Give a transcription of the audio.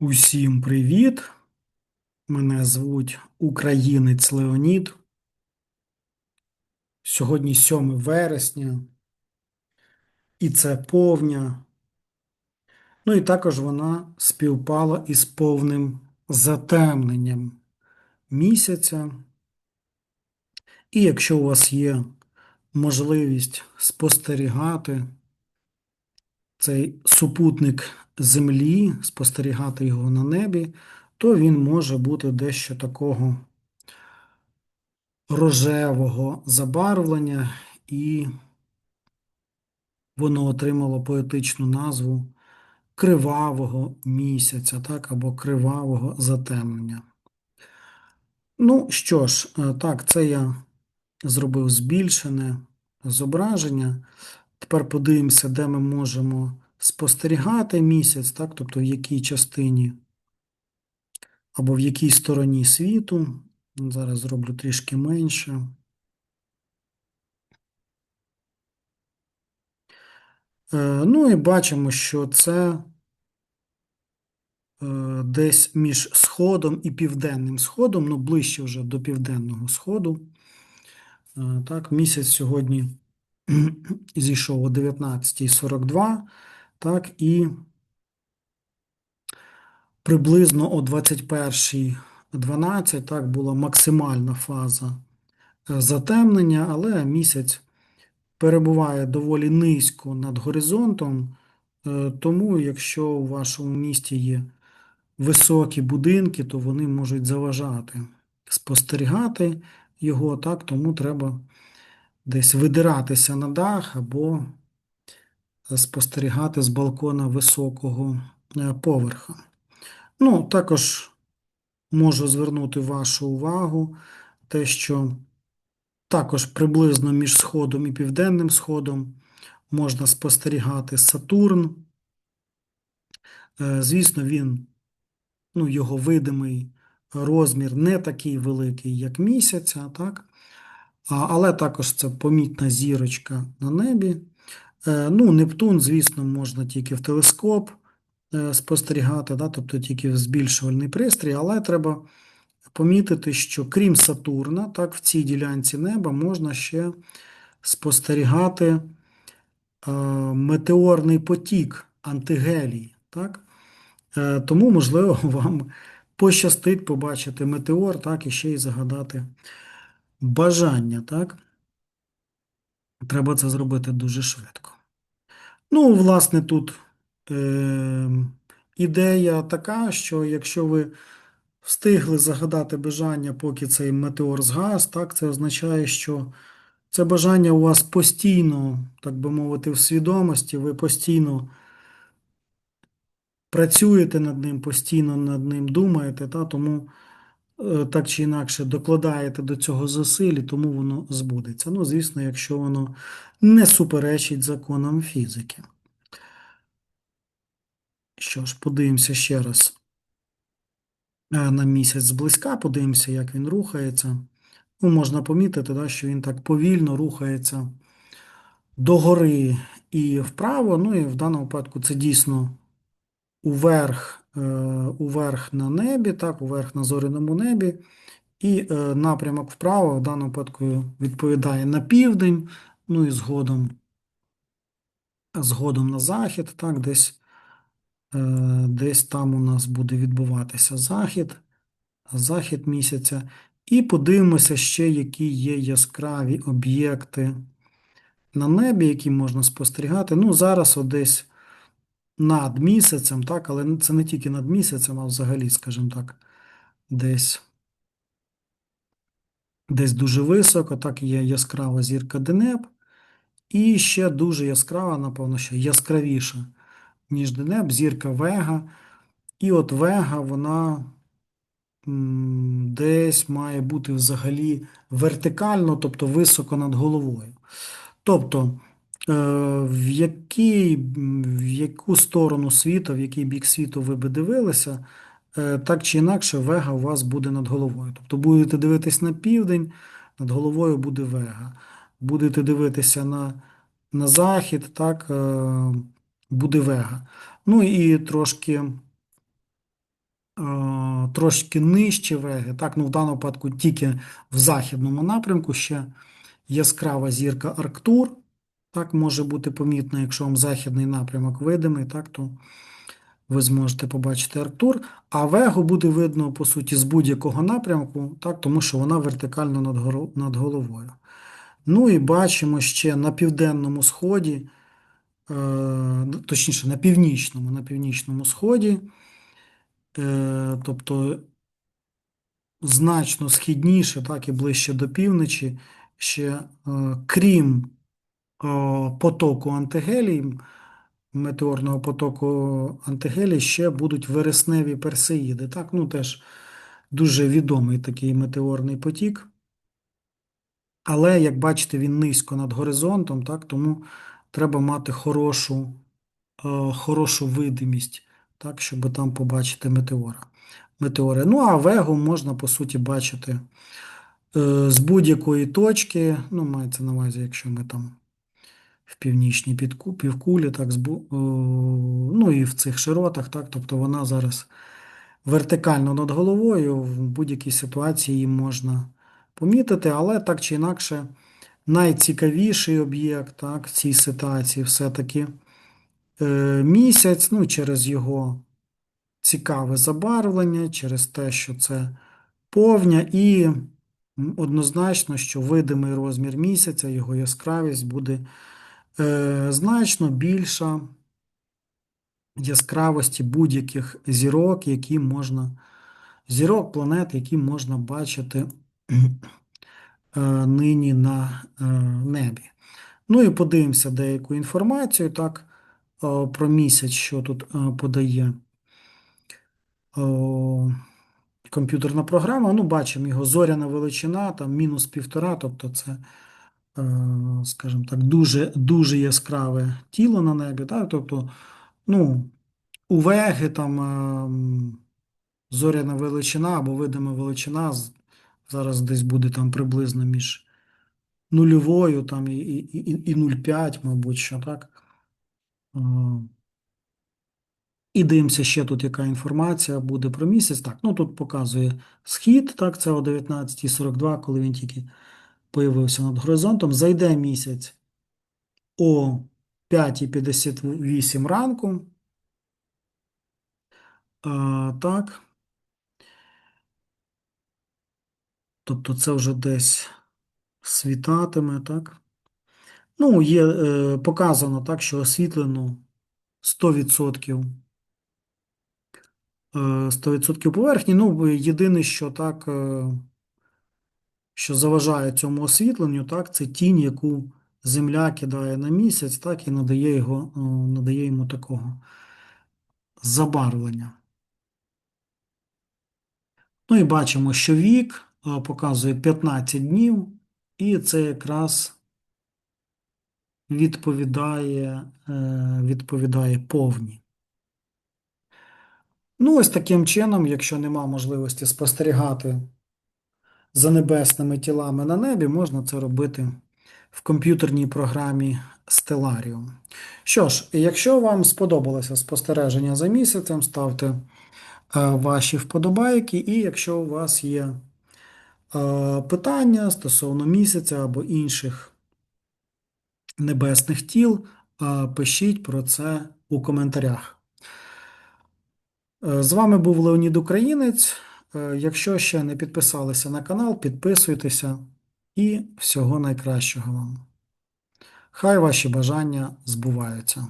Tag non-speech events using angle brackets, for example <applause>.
Усім привіт! Мене звуть Українець Леонід. Сьогодні 7 вересня, і це повня. Ну і також вона співпала із повним затемненням місяця. І якщо у вас є можливість спостерігати цей супутник Землі, спостерігати його на небі, то він може бути дещо такого рожевого забарвлення, і воно отримало поетичну назву кривавого місяця, так, або кривавого затемнення. Ну що ж, е, так, це я зробив збільшене зображення. Тепер подивимося, де ми можемо спостерігати місяць, так, тобто в якій частині або в якій стороні світу. Зараз зроблю трішки менше. Е, Ну і бачимо, що це е, десь між сходом і південним сходом, ну ближче вже до південного сходу. Е, Так, місяць сьогодні <clears throat> зійшов о 19.42, так, і приблизно о 21.12 так, була максимальна фаза е, затемнення, але місяць перебуває доволі низько над горизонтом, е, тому якщо у вашому місті є високі будинки, то вони можуть заважати спостерігати його, так, тому треба десь видиратися на дах або спостерігати з балкона високого е, поверха. Ну, також можу звернути вашу увагу те, що також приблизно між Сходом і Південним Сходом можна спостерігати Сатурн. Е, Звісно, він, ну, його видимий розмір не такий великий, як місяця, так? Але також це помітна зірочка на небі. Е, Ну, Нептун, звісно, можна тільки в телескоп е, спостерігати, да? тобто тільки в збільшувальний пристрій, але треба помітити, що крім Сатурна, так, в цій ділянці неба можна ще спостерігати е, метеорний потік антигелій. Так? Тому, можливо, <laughs> вам пощастить побачити метеор, так, і ще й загадати бажання. так? Треба це зробити дуже швидко. Ну, власне, тут е, ідея така, що якщо ви встигли загадати бажання, поки цей метеор згас, так, це означає, що це бажання у вас постійно, так би мовити, в свідомості, ви постійно працюєте над ним, постійно над ним думаєте, та, тому так чи інакше докладаєте до цього зусиль, тому воно збудеться. Ну, звісно, якщо воно не суперечить законам фізики. Що ж, подивимося ще раз е, на місяць зблизька, подивимося, як він рухається. Ну, Можна помітити, да, що він так повільно рухається догори і вправо. Ну і в даному випадку це дійсно уверх, е, уверх на небі, так, уверх на зоряному небі. І е, напрямок вправо в даному випадку відповідає на південь, ну і згодом, згодом на захід, так, десь, е, десь там у нас буде відбуватися захід, захід місяця. І подивимося ще, які є яскраві об'єкти на небі, які можна спостерігати. Ну, зараз десь над місяцем, так, але це не тільки над місяцем, а взагалі, скажімо так, десь. Десь дуже високо, так є яскрава зірка Денеп. І ще дуже яскрава, напевно, ще яскравіша, ніж Денеп, зірка Вега. І от Вега, вона десь має бути взагалі вертикально, тобто високо над головою. Тобто, в який, в яку сторону світу, в який бік світу ви би дивилися, е, так чи інакше, Вега у вас буде над головою. Тобто будете дивитись на південь, над головою буде Вега. Будете дивитися на, на захід, так, е, буде Вега. Ну і трошки е, трошки нижче Веги. Так, ну в даному випадку тільки в західному напрямку ще яскрава зірка Арктур. Так, може бути помітно, якщо вам західний напрямок видимий, так, то ви зможете побачити Арктур. А Вегу буде видно, по суті, з будь-якого напрямку, так, тому що вона вертикально над, головою. Ну і бачимо ще на південному сході, е, точніше, на північному, на північному сході, е, тобто значно східніше, так і ближче до півночі, ще е, крім потоку антигелій, метеорного потоку антигелій, ще будуть вересневі персеїди. Так, ну теж дуже відомий такий метеорний потік. Але, як бачите, він низько над горизонтом, так, тому треба мати хорошу, е, хорошу видимість, так, щоб там побачити метеора. метеори. Ну, а Вегу можна, по суті, бачити е, з будь-якої точки. Ну, мається на увазі, якщо ми там в північній півкулі, так, е, ну і в цих широтах, так, тобто вона зараз вертикально над головою, в будь-якій ситуації її можна помітити, але так чи інакше, найцікавіший об'єкт так, в цій ситуації все-таки е, місяць, ну, через його цікаве забарвлення, через те, що це повня, і однозначно, що видимий розмір місяця, його яскравість буде значно більша яскравості будь-яких зірок, які можна, зірок, планет, які можна бачити е, нині на е, небі. Ну і подивимося деяку інформацію, так, е, про місяць, що тут е, подає е, комп'ютерна програма. Ну, бачимо його зоряна величина, там мінус півтора, тобто це, е, скажімо так, дуже, дуже яскраве тіло на небі. Так? Тобто, ну, Веги там е, зоряна величина або видима величина зараз десь буде там приблизно між нульовою там, і, і, і, і 0,5, мабуть, що так. Е, І дивимося ще тут, яка інформація буде про місяць. Так, ну тут показує схід, так, це о 19.42, коли він тільки появився над горизонтом. Зайде місяць о 5.58 ранку. А, так. Тобто це вже десь світатиме, так? Ну, є е, показано так, що освітлено 100%, е, 100% поверхні. Ну, єдине, що так, е, що заважає цьому освітленню, так, це тінь, яку Земля кидає на місяць, так, і надає його, е, надає йому такого забарвлення. Ну і бачимо, що вік е, показує 15 днів, і це якраз відповідає, е, відповідає повні. Ну, ось таким чином, якщо нема можливості спостерігати за небесними тілами на небі, можна це робити в комп'ютерній програмі Stellarium. Що ж, якщо вам сподобалося спостереження за місяцем, ставте е, ваші вподобайки, і якщо у вас є е, питання стосовно місяця або інших небесних тіл, е, пишіть про це у коментарях. З вами був Леонід Українець. Е, Якщо ще не підписалися на канал, підписуйтеся і всього найкращого вам. Хай ваші бажання збуваються.